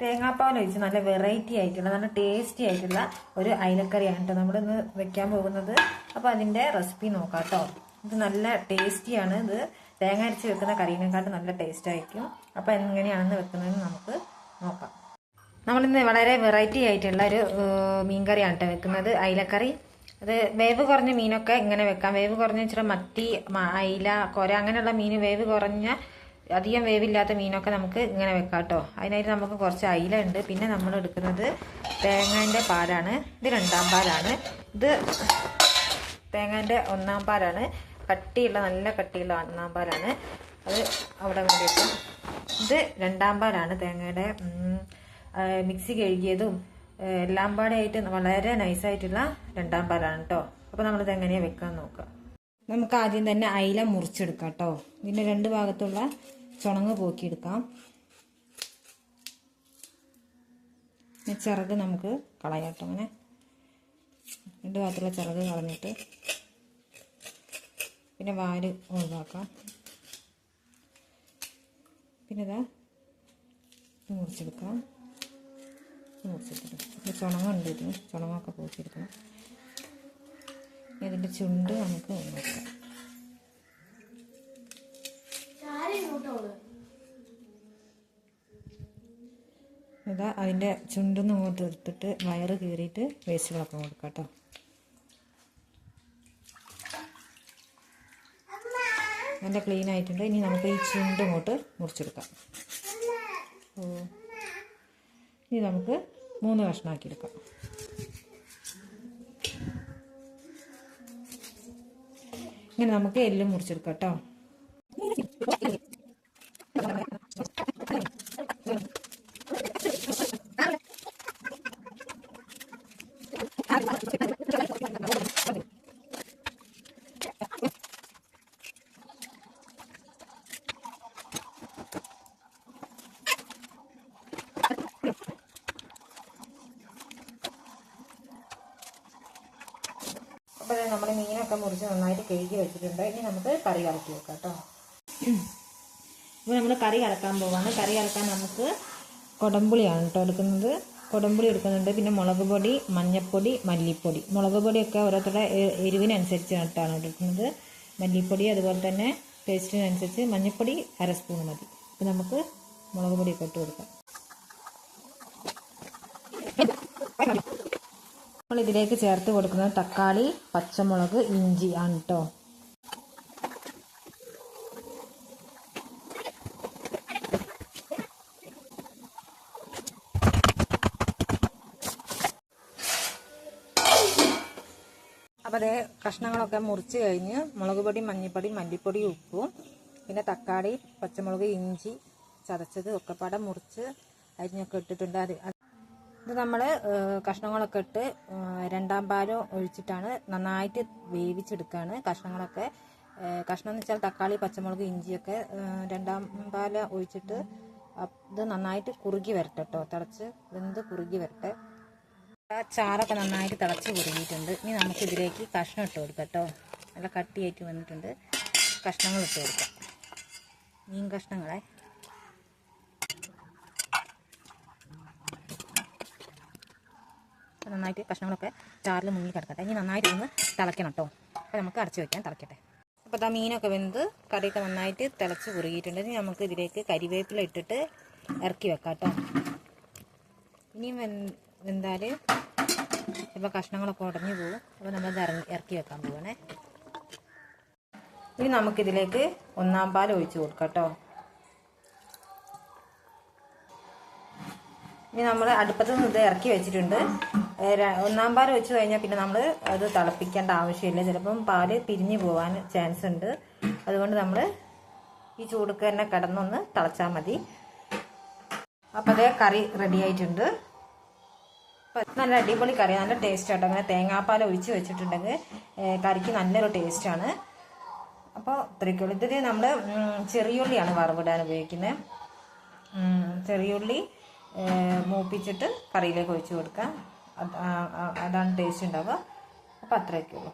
തേങ്ങാപ്പാൽ ഒഴിച്ച് നല്ല വെറൈറ്റി ആയിട്ടുള്ള നല്ല ടേസ്റ്റി ആയിട്ടുള്ള ഒരു അയിലക്കറിയാണ് കേട്ടോ നമ്മളിന്ന് വെക്കാൻ പോകുന്നത്. അപ്പോൾ അതിന്റെ റെസിപ്പി നോക്കാം കേട്ടോ ഇത് നല്ല ടേസ്റ്റിയാണ് ഇത് തേങ്ങ അരച്ച് വെക്കുന്ന കറീനെക്കാട്ടും നല്ല ടേസ്റ്റ് ആയിരിക്കും. അപ്പോൾ എങ്ങനെയാണെന്ന് വെക്കുന്നതെന്ന് നമുക്ക് നോക്കാം. നമ്മളിന്ന് വളരെ വെറൈറ്റി ആയിട്ടുള്ള ഒരു മീൻകറിയാണ് കേട്ടോ വെക്കുന്നത്. അയിലക്കറി. അത് വേവ് കുറഞ്ഞ മീനൊക്കെ ഇങ്ങനെ വെക്കാം. വേവ് കുറഞ്ഞ ഇച്ചിരി മത്തി അയില കൊര അങ്ങനെയുള്ള മീൻ വേവ് കുറഞ്ഞ അധികം വേവില്ലാത്ത മീനൊക്കെ നമുക്ക് ഇങ്ങനെ വെക്കാം കേട്ടോ. അതിനായിട്ട് നമുക്ക് കുറച്ച് അയില ഉണ്ട്. പിന്നെ നമ്മൾ എടുക്കുന്നത് തേങ്ങേന്റെ പാലാണ്. ഇത് രണ്ടാം പാലാണ്. ഇത് തേങ്ങേന്റെ ഒന്നാം പാലാണ്. കട്ടിയുള്ള നല്ല കട്ടിയുള്ള ഒന്നാം പാലാണ്. അത് അവിടെ വേണ്ടിയിട്ട് ഇത് രണ്ടാം പാലാണ് തേങ്ങയുടെ മിക്സി കഴുകിയതും എല്ലാം പാടായിട്ട് വളരെ നൈസായിട്ടുള്ള രണ്ടാം പാലാണ് കേട്ടോ. അപ്പോൾ നമ്മളിത് എങ്ങനെയാണ് വെക്കാൻ നോക്കാം. നമുക്ക് ആദ്യം തന്നെ അയില മുറിച്ചെടുക്കാം കേട്ടോ. ഇതിന്റെ രണ്ട് ഭാഗത്തുള്ള ചുണങ്ങ് പോക്കിയെടുക്കാം. ചിറക് നമുക്ക് കളയാം കേട്ടോ അങ്ങനെ രണ്ട് ഭാഗത്തുള്ള ചിറക് കളഞ്ഞിട്ട് പിന്നെ വാൽ ഒഴിവാക്കാം. പിന്നെ ഇതാ മുറിച്ചെടുക്കാം. മുറിച്ചെടുത്തിട്ട് ചുണങ്ങുണ്ട് ഇതിന്. ചുണങ്ങൊക്കെ പോക്കിയെടുക്കണം. ഇതിന്റെ ചുണ്ട് നമുക്ക് ഒഴിവാക്കാം. ഇതാ അതിന്റെ ചുണ്ടൊന്നും ഇങ്ങോട്ട് എടുത്തിട്ട് വയറ് കീറിയിട്ട് വേസ്റ്റുകളൊക്കെ കൊടുക്കാം കേട്ടോ. നല്ല ക്ലീൻ ആയിട്ടുണ്ട്. ഇനി നമുക്ക് ഈ ചുണ്ട് ഇങ്ങോട്ട് മുറിച്ചെടുക്കാം. ഓ. ഇനി നമുക്ക് മൂന്ന് കഷ്ണമാക്കി എടുക്കാം. ഇങ്ങനെ നമുക്ക് എല്ലും മുറിച്ചെടുക്കാം കേട്ടോ അപ്പോൾ മീനൊക്കെ മുറിച്ച് നന്നായിട്ട് കഴുകി വെച്ചിട്ടുണ്ട്. ഇനി നമുക്ക് കറി കലക്കി വെക്കാം കേട്ടോ. ഇപ്പോൾ നമ്മൾ കറി കലക്കാൻ പോവാണ്. കറി കലക്കാൻ നമുക്ക് കൊടമ്പുളിയാണ് കേട്ടോ എടുക്കുന്നത്. കൊടമ്പുളി എടുക്കുന്നുണ്ട്. പിന്നെ മുളക് പൊടി മഞ്ഞൾപ്പൊടി മല്ലിപ്പൊടി. മുളക് പൊടിയൊക്കെ ഓരോരുത്തരുടെ എരിവിനനുസരിച്ച് എരിവിനനുസരിച്ചിട്ടാണ് എടുക്കുന്നത്. മല്ലിപ്പൊടി അതുപോലെ തന്നെ ടേസ്റ്റിനനുസരിച്ച് മഞ്ഞൾപ്പൊടി അര സ്പൂൺ മതി. അപ്പോൾ നമുക്ക് മുളക് പൊടിയൊക്കെ ഇട്ട് കൊടുക്കാം. നമ്മൾ ഇതിലേക്ക് ചേർത്ത് കൊടുക്കുന്നത് തക്കാളി പച്ചമുളക് ഇഞ്ചി ആണ് കേട്ടോ അപ്പോൾ അതേ കഷ്ണങ്ങളൊക്കെ മുറിച്ച് കഴിഞ്ഞ് മുളക് പൊടി മഞ്ഞൾപ്പൊടി മല്ലിപ്പൊടി ഉപ്പും പിന്നെ തക്കാളി പച്ചമുളക് ഇഞ്ചി ചതച്ചത് ഒക്കെ പാടെ മുറിച്ച് അരിഞ്ഞൊക്കെ ഇട്ടിട്ടുണ്ട്. അത് ഇത് നമ്മൾ കഷ്ണങ്ങളൊക്കെ ഇട്ട് രണ്ടാം പാലും ഒഴിച്ചിട്ടാണ് നന്നായിട്ട് വേവിച്ചെടുക്കുകയാണ് കഷ്ണങ്ങളൊക്കെ കഷ്ണം എന്ന് വെച്ചാൽ തക്കാളി പച്ചമുളക് ഇഞ്ചിയൊക്കെ രണ്ടാം പാല ഒഴിച്ചിട്ട് ഇത് നന്നായിട്ട് കുറുകി വരട്ടെ കേട്ടോ തിളച്ച് വെന്ത് കുറുകി വരട്ടെ. ചാറൊക്കെ നന്നായിട്ട് തിളച്ച് കുറുകിയിട്ടുണ്ട്. ഇനി നമുക്ക് ഇതിലേക്ക് കഷ്ണം ഇട്ട് കൊടുക്കാം കേട്ടോ നല്ല കട്ടിയായിട്ട് വന്നിട്ടുണ്ട്. കഷ്ണങ്ങൾ ഇട്ട് കൊടുക്കാം. മീൻ കഷ്ണങ്ങളെ. അപ്പോൾ നന്നായിട്ട് കഷ്ണങ്ങളൊക്കെ ചാറിൽ മുങ്ങി കിടക്കട്ടെ. ഇനി നന്നായിട്ട് ഒന്ന് തിളയ്ക്കണം കേട്ടോ അപ്പോൾ നമുക്ക് അടച്ച് വയ്ക്കാൻ തിളയ്ക്കട്ടെ അപ്പോൾ ആ മീനൊക്കെ വെന്ത് കറിയൊക്കെ നന്നായിട്ട് തിളച്ച് കുറുകിയിട്ടുണ്ട്. ഇനി നമുക്ക് ഇതിലേക്ക് കരിവേപ്പില ഇട്ടിട്ട് ഇറക്കി വെക്കാം കേട്ടോ ഇനിയും വെന്താൽ ഇപ്പോൾ കഷ്ണങ്ങളൊക്കെ ഉടഞ്ഞു പോകും. അപ്പോൾ നമ്മളത് ഇറങ്ങി ഇറക്കി വെക്കാൻ പോകണേ ഇനി നമുക്കിതിലേക്ക് ഒന്നാം പാൽ ഒഴിച്ച് കൊടുക്കാം കേട്ടോ ഇനി നമ്മൾ അടുപ്പത്ത് നിന്ന് ഇത് ഇറക്കി വെച്ചിട്ടുണ്ട്. ഒന്നാം പാൽ വെച്ച് കഴിഞ്ഞാൽ പിന്നെ നമ്മൾ അത് തിളപ്പിക്കേണ്ട ആവശ്യമില്ല. ചിലപ്പം പാൽ പിരിഞ്ഞു പോകാൻ ചാൻസ് ഉണ്ട്. അതുകൊണ്ട് നമ്മൾ ഈ ചൂടുക്ക് തന്നെ കിടന്നൊന്ന് തിളച്ചാൽ മതി. അപ്പോൾ അതേ കറി റെഡി ആയിട്ടുണ്ട്. നല്ല അടിപൊളി കറി നല്ല ടേസ്റ്റ് ആട്ടോ. അങ്ങനെ തേങ്ങാപ്പാൽ ഒഴിച്ച് വെച്ചിട്ടുണ്ടെങ്കിൽ കറിക്ക് നല്ലൊരു ടേസ്റ്റാണ് അപ്പോൾ ഇത്രയ്ക്കുള്ളൂ ഇതിൽ നമ്മൾ ചെറിയുള്ളിയാണ് വറവിടാൻ ഉപയോഗിക്കുന്നത് ചെറിയുള്ളി മൂപ്പിച്ചിട്ട് കറിയിലേക്ക് ഒഴിച്ചു കൊടുക്കാം. അതാണ് ടേസ്റ്റ് ഉണ്ടാവുക. അപ്പോൾ അത്രയൊക്കെ ഉള്ളൂ